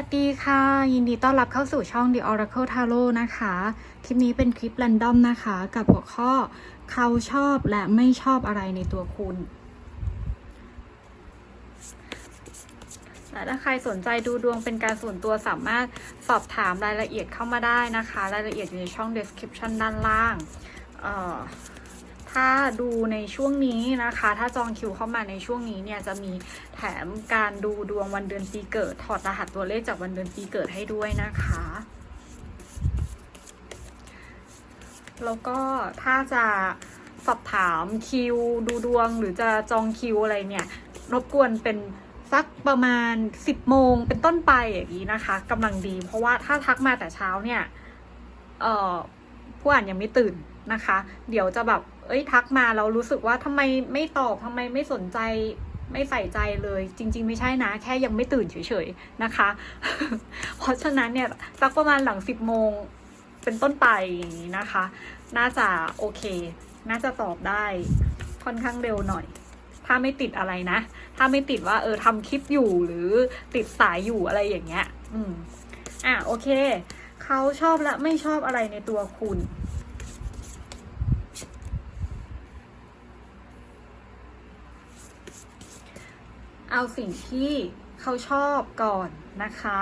สวัสดีค่ะ ยินดีต้อนรับเข้าสู่ช่อง The Oracle Tarot นะคะ คลิปนี้เป็นคลิป r รนดอมนะคะ กับหัวข้อเขาชอบและไม่ชอบอะไรในตัวคุณ และถ้าใครสนใจดูดวงเป็นการส่วนตัวสามารถสอบถามรายละเอียดเข้ามาได้นะคะ รายละเอียดอยู่ในช่อง description ด้านล่าง เอ่อ ถ้าดูในช่วงนี้นะคะ ถ้าจองคิวเข้ามาในช่วงนี้เนี่ยจะมีแถมการดูดวงวันเดือนปีเกิด ถอดรหัสตัวเลขจากวันเดือนปีเกิดให้ด้วยนะคะแล้วก็ถ้าจะสอบถามคิวดูดวงหรือจะจองคิวอะไรเนี่ย รบกวนเป็นสักประมาณ 10โมงเป็นต้นไปอย่างนี้นะคะกำลังดี เพราะว่าถ้าทักมาแต่เช้าเนี่ย เอ่อผู้อ่านยังไม่ตื่นนะคะ เดี๋ยวจะแบบ เอ้ยทักมาแล้วรู้สึกว่าทำไมไม่ตอบทำไมไม่สนใจไม่ใส่ใจเลย จริง ๆ ไม่ใช่นะ แค่ยังไม่ตื่นเฉยๆนะคะ เพราะฉะนั้นเนี่ยสักประมาณหลัง10โมงเป็นต้นไปอย่างนี้นะคะ น่าจะโอเค น่าจะตอบได้ค่อนข้างเร็วหน่อย ถ้าไม่ติดอะไรนะ ถ้าไม่ติดว่าเออทำคลิปอยู่หรือติดสายอยู่อะไรอย่างเงี้ย อืมอะโอเค เขาชอบและไม่ชอบอะไรในตัวคุณ เอาสิ่งที่เขาชอบก่อนนะคะ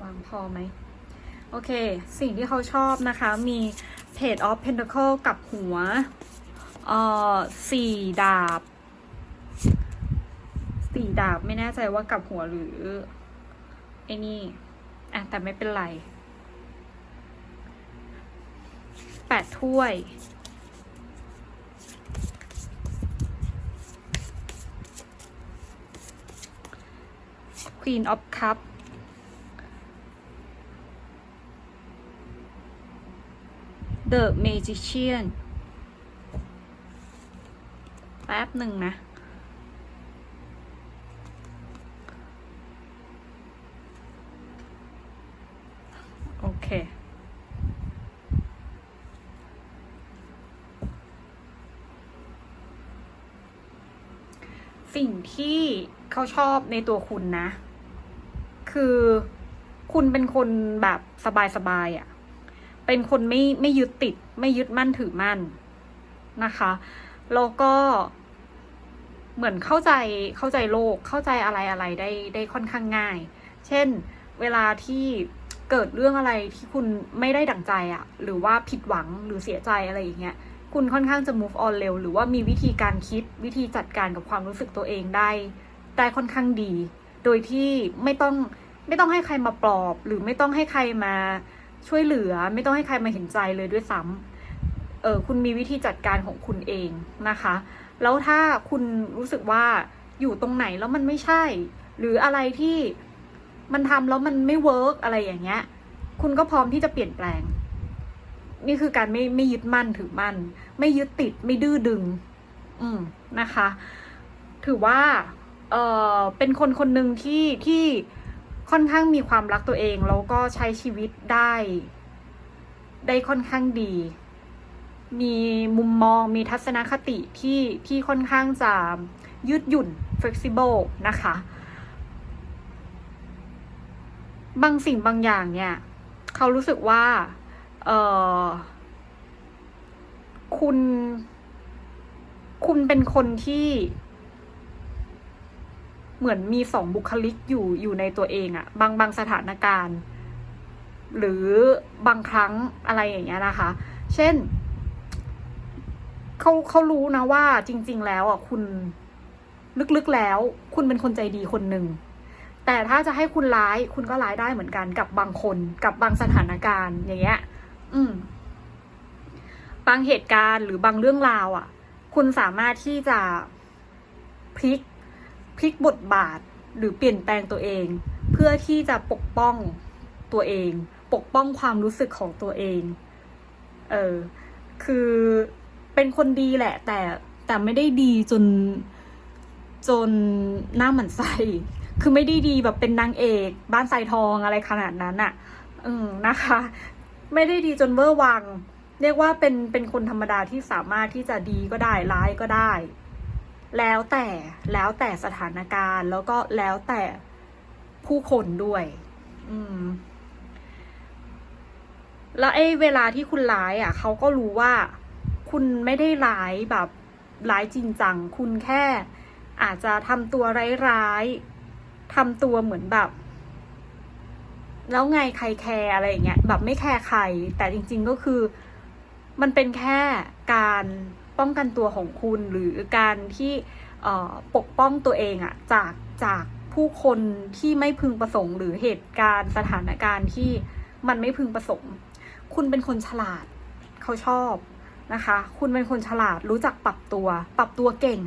วางพอไหม โอเค สิ่งที่เขาชอบนะคะ มี Page of Pentacle กับหัว เอ่อสี่ดาบ สี่ดาบไม่แน่ใจว่ากับหัวหรือไอ้นี่อะแต่ไม่เป็นไรแปดถ้วย Queen of Cup The Magician แป๊บหนึ่งนะ โอ เค สิ่งที่เขาชอบในตัวคุณนะ คือคุณเป็นคนแบบสบายๆอะ่ะ เป็นคนไม่ไม่ยึดติด ไม่ยึดมั่นถือมั่นนะคะ แล้วก็เหมือนเข้าใจเข้าใจโลกเข้าใจอะไรอะไรได้ได้ค่อนข้างง่าย เช่น เวลาที่ เกิดเรื่องอะไรที่คุณไม่ได้ดั่งใจอะหรือว่าผิดหวังหรือเสียใจอะไรอย่างเงี้ยคุณค่อนข้างจะ move on เร็ว หรือว่ามีวิธีการคิดวิธีจัดการกับความรู้สึกตัวเองได้ได้ค่อนข้างดี โดยที่ไม่ต้องไม่ต้องให้ใครมาปลอบ หรือไม่ต้องให้ใครมาช่วยเหลือ ไม่ต้องให้ใครมาเห็นใจเลยด้วยซ้ำเออคุณมีวิธีจัดการของคุณเองนะคะ แล้วถ้าคุณรู้สึกว่าอยู่ตรงไหนแล้วมันไม่ใช่ หรืออะไรที่ มันทำแล้วมันไม่เวิร์กอะไรอย่างเงี้ย คุณก็พร้อมที่จะเปลี่ยนแปลง นี่คือการไม่ไม่ยึดมั่นถือมั่น ไม่ยึดติดไม่ดื้อดึง อืมนะคะ ถือว่า เออเป็นคนคนหนึ่งที่ที่ค่อนข้างมีความรักตัวเองแล้วก็ใช้ชีวิตได้ ได้ค่อนข้างดี มีมุมมองมีทัศนคติที่ที่ค่อนข้างจะยืดหยุ่น flexible นะคะ บางสิ่งบางอย่างเนี่ย เขารู้สึกว่า เออคุณ คุณเป็นคนที่ เหมือนมีสองบุคลิกอยู่อยู่ในตัวเองอะบางบางสถานการณ์ หรือบางครั้งอะไรอย่างเงี้ยนะคะ เช่นเขาเขารู้นะว่าจริง ๆ แล้วอะคุณลึกๆแล้ว คุณเป็นคนใจดีคนหนึ่ง แต่ถ้าจะให้คุณร้ายคุณก็ร้ายได้เหมือนกันกับบางคนกับบางสถานการณ์ อย่างเงี้ย อืม บางเหตุการณ์หรือบางเรื่องราวอะ คุณสามารถที่จะพลิกพลิกบทบาทหรือเปลี่ยนแปลงตัวเอง เพื่อที่จะปกป้องตัวเอง ปกป้องความรู้สึกของตัวเอง เออ คือเป็นคนดีแหละ แต่แต่ไม่ได้ดีจนจนหน้าหมันไส้ คือไม่ได้ดีแบบเป็นนางเอก บ้านทรายทองอะไรขนาดนั้นอะอืมนะคะ ไม่ได้ดีจนเวอร์วัง เรียกว่าเป็นเป็นคนธรรมดาที่สามารถที่จะดีก็ได้ร้ายก็ได้ แล้วแต่แล้วแต่สถานการณ์แล้วก็แล้วแต่ผู้คนด้วย อืมแล้วไอ้เวลาที่คุณร้ายอะเขาก็รู้ว่าคุณไม่ได้ร้ายแบบร้ายจริงจัง คุณแค่อาจจะทำตัวร้ายๆ ทำตัวเหมือนแบบ แล้วไงใครแคร์อะไรอย่างเงี้ยแบบไม่แคร์ใคร แต่จริง ๆก็คือ มันเป็นแค่การป้องกันตัวของคุณหรือการที่ปกป้องตัวเองอะจากจากผู้คนที่ไม่พึงประสงค์ หรือเหตุการณ์สถานการณ์ที่มันไม่พึงประสงค์ คุณเป็นคนฉลาดเขาชอบนะคะ คุณเป็นคนฉลาดรู้จักปรับตัว ปรับตัวเก่ง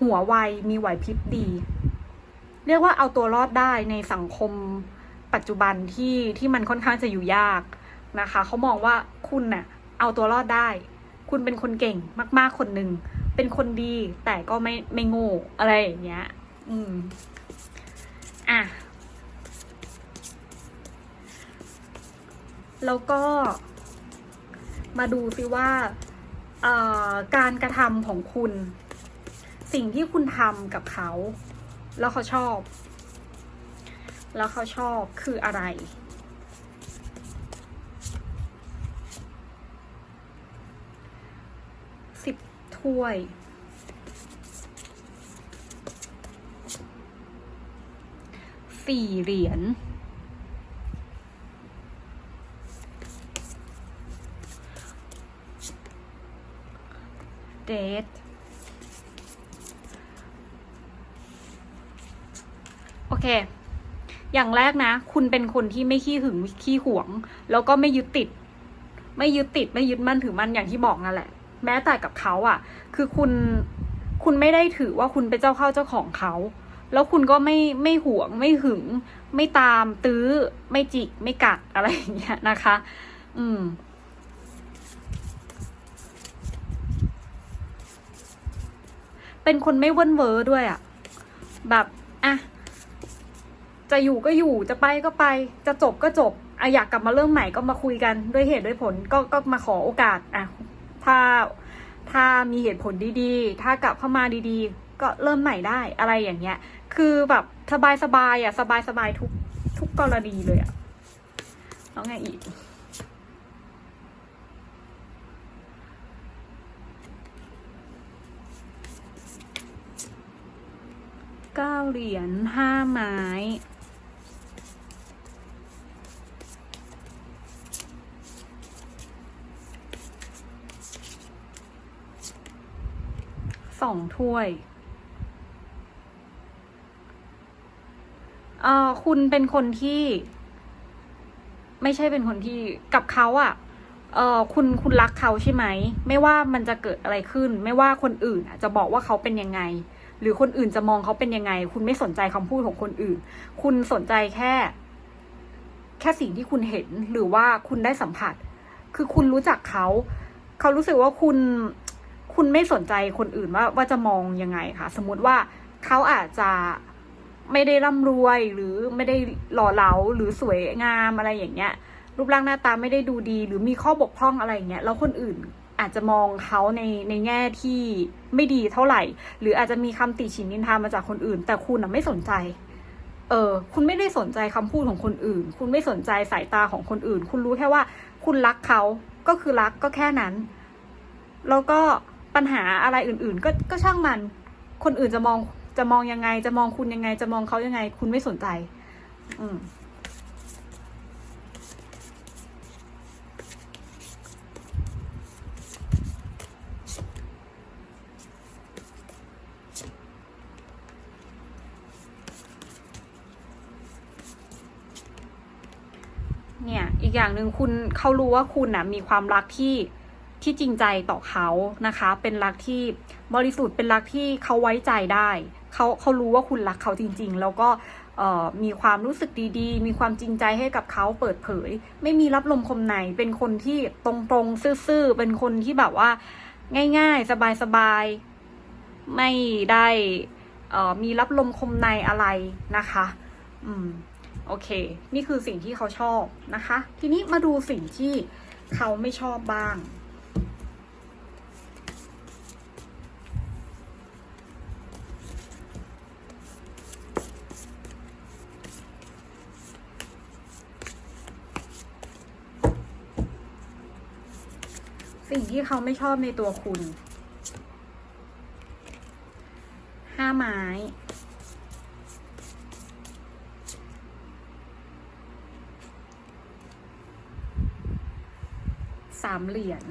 หัวไวมีไหวพริบดี เรียกว่าเอาตัวรอดได้ในสังคมปัจจุบันที่ที่มันค่อนข้างจะอยู่ยากนะคะเขามองว่าคุณน่ะเอาตัวรอดได้ คุณเป็นคนเก่งมาก ๆคนหนึ่งเป็นคนดีแต่ก็ไม่ไม่โง่อะไรอย่างเงี้ย อืม อะ แล้วก็ มาดูซิว่าเอ่อการกระทำของคุณ สิ่งที่คุณทำกับเขา แล้วเขาชอบ แล้วเขาชอบคืออะไร สิบถ้วย สี่เหรียญเดท โอ เค อย่างแรกนะ คุณเป็นคนที่ไม่ขี้หึงขี้หวง แล้วก็ไม่ยึดติด ไม่ยึดติดไม่ยึดมั่นถือมั่นอย่างที่บอกนั่นแหละ แม้แต่กับเขาอะ่ะ คือคุณคุณไม่ได้ถือว่าคุณเป็นเจ้าเข้าเจ้าของเขา แล้วคุณก็ไม่ไม่หวง ไม่หึง ไม่ตามตื้อ ไม่จิก ไม่กัดอะไรอย่างเงี้ยนะคะ อืมเป็นคนไม่เว้นเวอร์ด้วยอะ่ะแบบ อะ จะอยู่ก็อยู่จะไปก็ไป จะจบก็จบอะอยากกลับมาเริ่มใหม่ก็มาคุยกันด้วยเหตุด้วยผลก็ก็มาขอโอกาสอะถ้าถ้ามีเหตุผลดีๆ ถ้ากลับเข้ามาดีๆ ก็เริ่มใหม่ได้อะไรอย่างเงี้ย คือแบบสบายๆอะสบายๆทุกทุกกรณีเลยอะแล้วไงอีกเก้าเหรียญห้าไม้ ส องถ้วยเออคุณเป็นคนที่ ไม่ใช่เป็นคนที่กับเขาอะ่ะเออคุณคุณรักเขาใช่ไหม ไม่ว่ามันจะเกิดอะไรขึ้น ไม่ว่าคนอื่นจะบอกว่าเขาเป็นยังไง หรือคนอื่นจะมองเขาเป็นยังไง คุณไม่สนใจคำพูดของคนอื่น คุณสนใจแค่ แค่สิ่งที่คุณเห็นหรือว่าคุณได้สัมผัส คือคุณรู้จักเขา เขารู้สึกว่าคุณ คุณไม่สนใจคนอื่นว่าว่าจะมองยังไงคะสมมติว่าเขาอาจจะไม่ได้ร่ำรวยหรือไม่ได้หล่อเหลาหรือสวยงามอะไรอย่างเงี้ย รูปร่างหน้าตาไม่ได้ดูดี หรือมีข้อบกพร่องอะไรอย่างเงี้ยแล้วคนอื่นอาจจะมองเขาในในแง่ที่ไม่ดีเท่าไหร่ หรืออาจจะมีคำติฉินนินทามาจากคนอื่น แต่คุณอะไม่สนใจ เออ คุณไม่ได้สนใจคำพูดของคนอื่น คุณไม่สนใจสายตาของคนอื่น คุณรู้แค่ว่า คุณรักเขาก็คือรักก็แค่นั้น แล้วก็ ปัญหาอะไรอื่นๆ ก็ก็ช่างมัน คนอื่นจะมองจะมองยังไง จะมองคุณยังไง จะมองเขายังไง คุณไม่สนใจ อืมเนี่ย อีกอย่างหนึ่งคุณเขารู้ว่าคุณน่ะมีความรักที่ ที่จริงใจต่อเขานะคะ เป็นรักที่บริสุทธิ์เป็นรักที่เขาไว้ใจได้เขาเขารู้ว่าคุณรักเขาจริง ๆ แล้วก็มีความรู้สึกดีๆ มีความจริงใจให้กับเขาเปิดเผย ไม่มีรับลมคมในเป็นคนที่ตรงๆซื่อๆเป็นคนที่แบบว่าง่าย ๆ สบายๆไม่ได้มีรับลมคมในอะไรนะคะ อืมโอเค นี่คือสิ่งที่เขาชอบนะคะ ทีนี้มาดูสิ่งที่เขาไม่ชอบบ้าง สิ่งที่เขาไม่ชอบในตัวคุณ ห้าไม้สามเหรียญ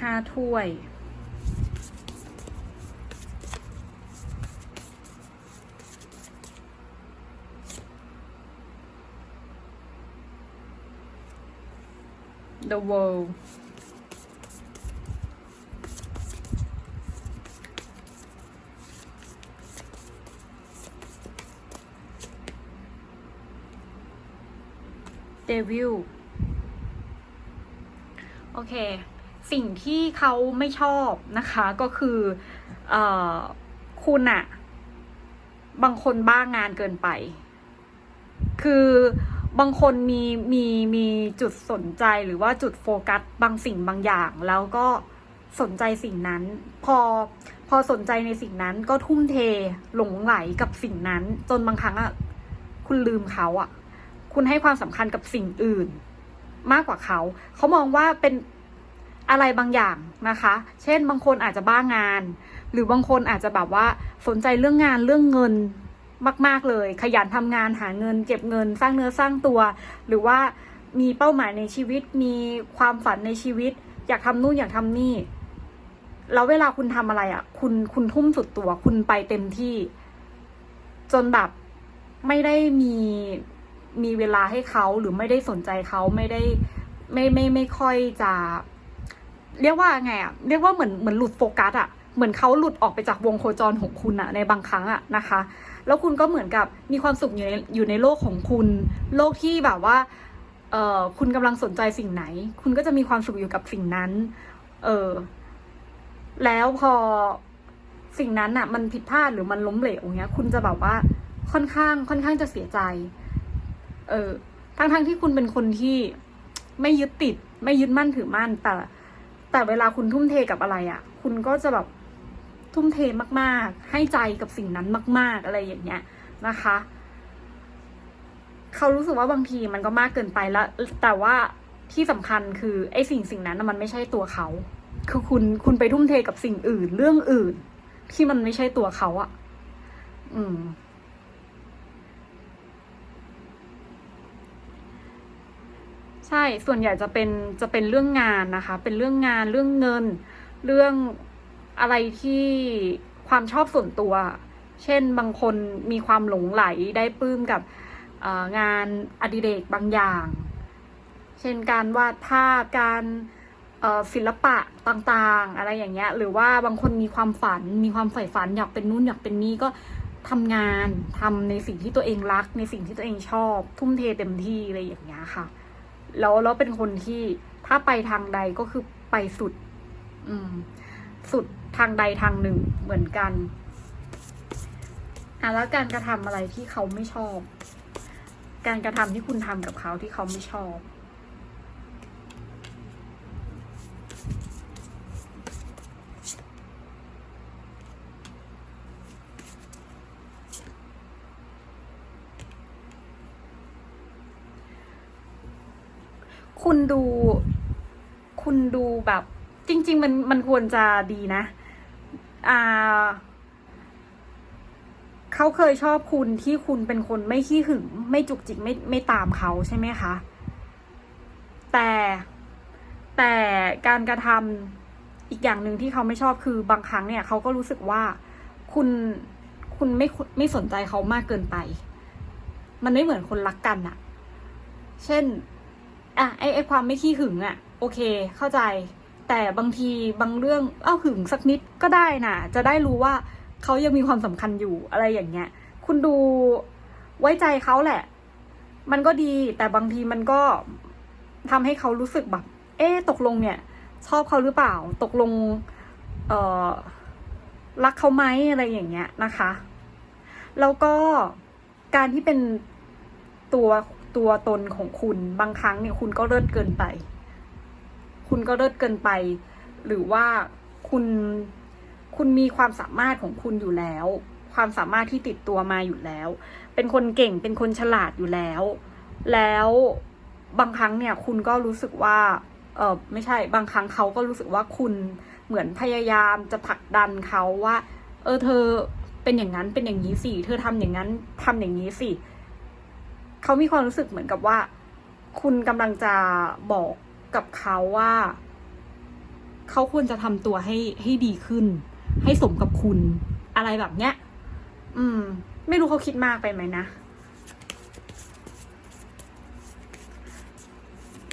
ห้าถ้วย The World เดวิลโอเค สิ่งที่เขาไม่ชอบนะคะก็คือออคุณอะบางคนบ้างงานเกินไป คือ บางคนมีมีมีจุดสนใจหรือว่าจุดโฟกัสบางสิ่งบางอย่าง แล้วก็สนใจสิ่งนั้น พอพอสนใจในสิ่งนั้นก็ทุ่มเทหลงไหลกับสิ่งนั้น จนบางครั้งอะคุณลืมเขาอะ คุณให้ความสำคัญกับสิ่งอื่น มากกว่าเขา เขามองว่าเป็นอะไรบางอย่างนะคะ เช่นบางคนอาจจะบ้างาน หรือบางคนอาจจะแบบว่าสนใจเรื่องงานเรื่องเงิน มาก ๆ เลย ขยันทำงานหาเงิน เก็บเงินสร้างเนื้อสร้างตัว หรือว่ามีเป้าหมายในชีวิต มีความฝันในชีวิต อยากทำนู่นอยากทำนี่ แล้วเวลาคุณทำอะไรอะ คุณคุณทุ่มสุดตัว คุณไปเต็มที่ จนแบบไม่ได้มีมีเวลาให้เขาหรือไม่ได้สนใจเขาไม่ได้ไม่ไม่ไม่ค่อยจะ เรียกว่าไงอะเรียกว่าเหมือนเหมือนหลุดโฟกัสอะเหมือนเขาหลุดออกไปจากวงโคจรของคุณอะในบางครั้งอะนะคะ แล้วคุณก็เหมือนกับมีความสุขอยู่ในอยู่ในโลกของคุณ โลกที่แบบว่าเออคุณกำลังสนใจสิ่งไหน คุณก็จะมีความสุขอยู่กับสิ่งนั้น เออแล้วพอสิ่งนั้นอะมันผิดพลาดหรือมันล้มเหลวอย่างเงี้ย คุณจะแบบว่าค่อนข้างค่อนข้างจะเสียใจ เออทั้งทั้งที่คุณเป็นคนที่ไม่ยึดติด ไม่ยึดมั่นถือมั่นแต่ แต่เวลาคุณทุ่มเทกับอะไรอะ่ะ คุณก็จะแบบ ทุ่มเทมากๆ ให้ใจกับสิ่งนั้นมาก ๆ อะไรอย่างเงี้ยนะคะ เขารู้สึกว่าบางทีมันก็มากเกินไปแล้ว แต่ว่าที่สำคัญคือไอ้สิ่งสิ่งนั้นมันไม่ใช่ตัวเขา คือคุณคุณไปทุ่มเทกับสิ่งอื่นเรื่องอื่น ที่มันไม่ใช่ตัวเขาอะอืมใช่ ส่วนใหญ่จะเป็นจะเป็นเรื่องงานนะคะ เป็นเรื่องงานเรื่องเงิน เรื่อง อะไรที่ความชอบส่วนตัว เช่นบางคนมีความหลงไหลได้ปลื้มกับงานอดิเรกบางอย่าง เช่นการวาดภาพการศิลปะต่างๆ อะไรอย่างเงี้ย หรือว่าบางคนมีความฝัน มีความใฝ่ฝันอยากเป็นนู่นอยากเป็นนี่ก็ทำงานทำในสิ่งที่ตัวเองรัก ในสิ่งที่ตัวเองชอบ ทุ่มเทเต็มที่อะไรอย่างเงี้ยค่ะ แล้วแล้วเป็นคนที่ถ้าไปทางใดก็คือไปสุด อืม สุด ทางใดทางหนึ่งเหมือนกันอะแล้วการกระทำอะไรที่เขาไม่ชอบ การกระทำที่คุณทำกับเขาที่เขาไม่ชอบคุณดู คุณดูแบบ จริง ๆ มันมันควรจะดีนะ อ่าเขาเคยชอบคุณที่คุณเป็นคนไม่ขี้หึง ไม่จุกจิกไม่ไม่ตามเขาใช่ไหมคะ แต่แต่การกระทำอีกอย่างหนึ่งที่เขาไม่ชอบคือบางครั้งเนี่ยเขาก็รู้สึกว่าคุณคุณไม่ไม่สนใจเขามากเกินไป มันไม่เหมือนคนรักกันอะเช่น อะไอไอความไม่ขี้หึงอะโอเค เข้าใจ แต่บางทีบางเรื่องเอ้าหึงสักนิดก็ได้น่ะจะได้รู้ว่าเขายังมีความสำคัญอยู่อะไรอย่างเงี้ย คุณดูไว้ใจเขาแหละ มันก็ดีแต่บางทีมันก็ทำให้เขารู้สึกแบบ เอ๊ตกลงเนี่ย ชอบเขาหรือเปล่า ตกลง เออรักเขาไหมอะไรอย่างเงี้ยนะคะ แล้วก็การที่เป็นตัวตัวตนของคุณบางครั้งเนี่ยคุณก็เลิศเกินไป คุณก็เลิศเกินไป หรือว่าคุณคุณมีความสามารถของคุณอยู่แล้ว ความสามารถที่ติดตัวมาอยู่แล้ว เป็นคนเก่งเป็นคนฉลาดอยู่แล้ว แล้วบางครั้งเนี่ยคุณก็รู้สึกว่าเออไม่ใช่บางครั้งเขาก็รู้สึกว่าคุณเหมือนพยายามจะผลักดันเขาว่า เออเธอเป็นอย่างนั้นเป็นอย่างนี้สิเธอทำอย่างนั้นทำอย่างนี้สิเขามีความรู้สึกเหมือนกับว่า คุณกำลังจะบอก กับเขาว่า เขาควรจะทำตัวให้ให้ดีขึ้น ให้สมกับคุณ อะไรแบบเนี้ย อืม ไม่รู้เขาคิดมากไปไหมนะ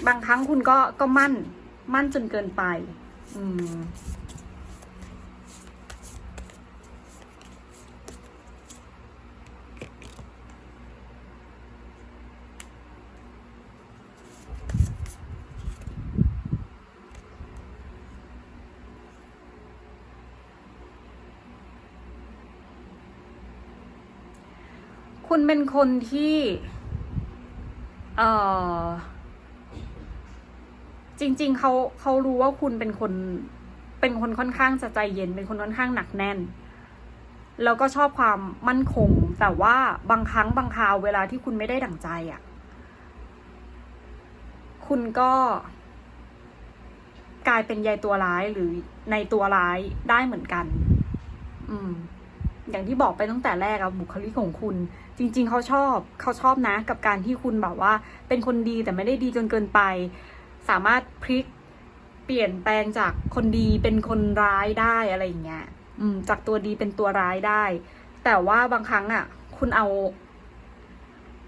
บางครั้งคุณก็ก็มั่น มั่นจนเกินไป อืม คุณเป็นคนที่เอ่อจริง ๆเขาเขารู้ว่าคุณเป็นคนเป็นคนค่อนข้างจะใจเย็น เป็นคนค่อนข้างหนักแน่น แล้วก็ชอบความมั่นคง แต่ว่าบางครั้งบางคราวเวลาที่คุณไม่ได้ดั่งใจอะ่ะ คุณก็กลายเป็นยายตัวร้ายหรือในตัวร้ายได้เหมือนกัน อืม อย่างที่บอกไปตั้งแต่แรกอะบุคลิกของคุณ จริง ๆ เขาชอบเขาชอบนะกับการที่คุณแบบว่า เป็นคนดีแต่ไม่ได้ดีจนเกินไป สามารถพลิกเปลี่ยนแปลงจากคนดีเป็นคนร้ายได้อะไรอย่างเงี้ยอืม จากตัวดีเป็นตัวร้ายได้ แต่ว่าบางครั้งอะคุณเอา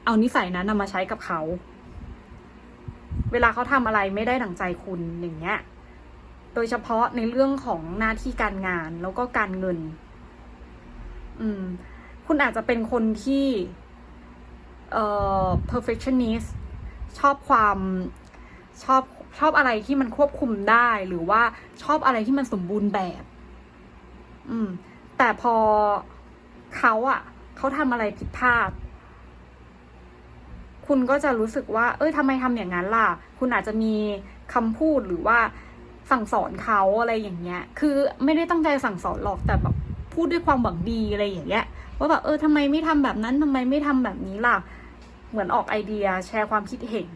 เอานิสัยนั้นนำมาใช้กับเขา เวลาเขาทำอะไรไม่ได้ดั่งใจคุณอย่างเงี้ย โดยเฉพาะในเรื่องของหน้าที่การงานแล้วก็การเงิน อืม คุณอาจจะเป็นคนที่เอ่อ perfectionist ชอบความชอบชอบอะไรที่มันควบคุมได้หรือว่าชอบอะไรที่มันสมบูรณ์แบบ อืม แต่พอเขาอะเขาทำอะไรผิดพลาด คุณก็จะรู้สึกว่า เอ้ยทำไมทำอย่างนั้นล่ะ คุณอาจจะมีคำพูดหรือว่าสั่งสอนเขาอะไรอย่างเงี้ย คือไม่ได้ตั้งใจสั่งสอนหรอกแต่แบบพูดด้วยความหวังดีอะไรอย่างเงี้ย ว่าแบบเออทำไมไม่ทำแบบนั้นทำไมไม่ทำแบบนี้ล่ะ เหมือนออกไอเดียแชร์ความคิดเห็น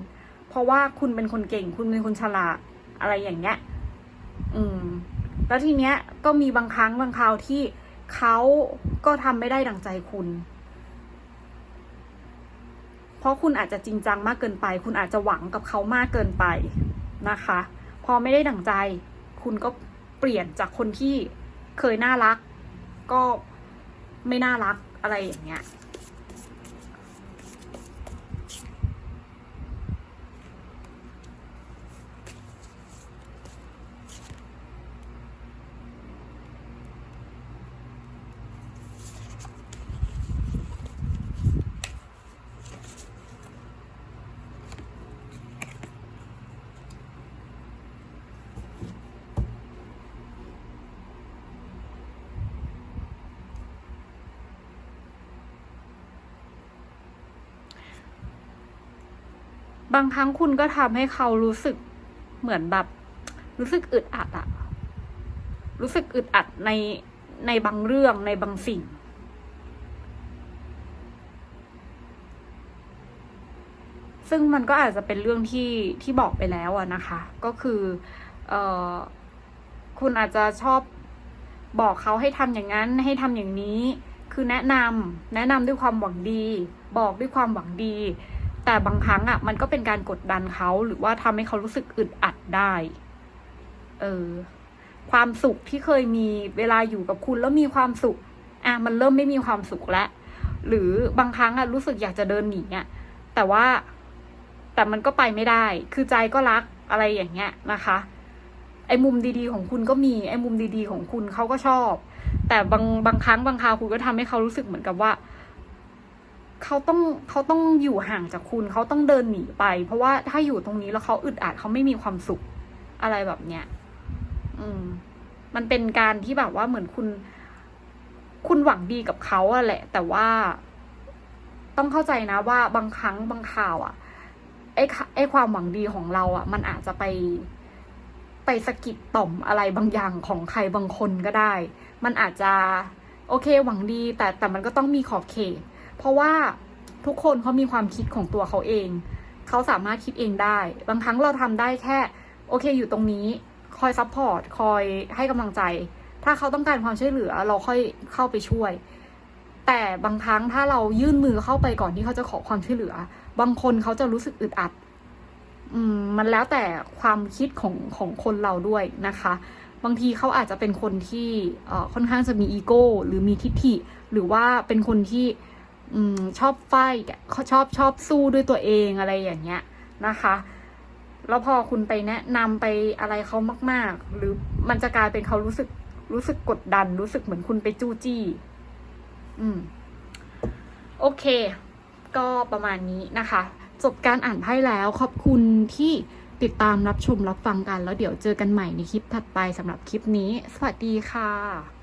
เพราะว่าคุณเป็นคนเก่ง คุณเป็นคนฉลาดอะไรอย่างเงี้ย อืม แล้วทีเนี้ยก็มีบางครั้งบางคราวที่เขาก็ทำไม่ได้ดังใจคุณ เพราะคุณอาจจะจริงจังมากเกินไป คุณอาจจะหวังกับเขามากเกินไปนะคะ พอไม่ได้ดังใจ คุณก็เปลี่ยนจากคนที่เคยน่ารัก ก็ ไม่น่ารักอะไรอย่างเงี้ย บางครั้งคุณก็ทำให้เขารู้สึกเหมือนแบบ รู้สึกอึดอัดอะรู้สึกอึดอัดในในบางเรื่องในบางสิ่ง ซึ่งมันก็อาจจะเป็นเรื่องที่ที่บอกไปแล้วอะนะคะ ก็คือเออคุณอาจจะชอบบอกเขาให้ทำอย่างนั้นให้ทำอย่างนี้ คือแนะนำแนะนำด้วยความหวังดี บอกด้วยความหวังดี แต่บางครั้งอะ มันก็เป็นการกดดันเขาหรือว่าทำให้เขารู้สึกอึดอัดได้ เออ ความสุขที่เคยมีเวลาอยู่กับคุณแล้วมีความสุข อะ มันเริ่มไม่มีความสุขแล้ว หรือบางครั้งอะรู้สึกอยากจะเดินหนีอะ แต่ว่า แต่มันก็ไปไม่ได้ คือใจก็รักอะไรอย่างเงี้ยนะคะ ไอ้มุมดีๆของคุณก็มี ไอ้มุมดีๆของคุณเขาก็ชอบ แต่บางบางครั้งบางคราวคุณก็ทำให้เขารู้สึกเหมือนกับว่า เขาต้องเขาต้องอยู่ห่างจากคุณเขาต้องเดินหนีไป เพราะว่าถ้าอยู่ตรงนี้แล้วเขาอึดอัดเขาไม่มีความสุขอะไรแบบเนี้ยอืม มันเป็นการที่แบบว่าเหมือนคุณ คุณหวังดีกับเขาอะแหละ แต่ว่าต้องเข้าใจนะว่าบางครั้งบางข่าวอะไอ้ค่ะไอ้ความหวังดีของเราอะมันอาจจะไปไปสะกิดต่อมอะไรบางอย่างของใครบางคนก็ได้ มันอาจจะ โอเคหวังดี แต่แต่มันก็ต้องมีขอบเขต เพราะว่าทุกคนเขามีความคิดของตัวเขาเอง เขาสามารถคิดเองได้ บางครั้งเราทำได้แค่ โอเคอยู่ตรงนี้ คอยซัพพอร์ต คอยให้กำลังใจ ถ้าเขาต้องการความช่วยเหลือ เราค่อยเข้าไปช่วย แต่บางครั้งถ้าเรายื่นมือเข้าไปก่อนที่เขาจะขอความช่วยเหลือ บางคนเขาจะรู้สึกอึดอัด อืม มันแล้วแต่ความคิดของของคนเราด้วยนะคะ บางทีเขาอาจจะเป็นคนที่ค่อนข้างจะมีอีโก้ หรือมีทิฐิ หรือว่าเป็นคนที่ อืมชอบไฟท์อะเขาชอบชอบสู้ด้วยตัวเองอะไรอย่างเงี้ยนะคะ แล้วพอคุณไปแนะนำไปอะไรเขามาก ๆ หรือมันจะกลายเป็นเขารู้สึกรู้สึกกดดัน รู้สึกเหมือนคุณไปจู้จี้ อืม โอเค ก็ประมาณนี้นะคะ จบการอ่านไพ่แล้วขอบคุณที่ติดตามรับชมรับฟังกัน แล้วเดี๋ยวเจอกันใหม่ในคลิปถัดไปสำหรับคลิปนี้ สวัสดีค่ะ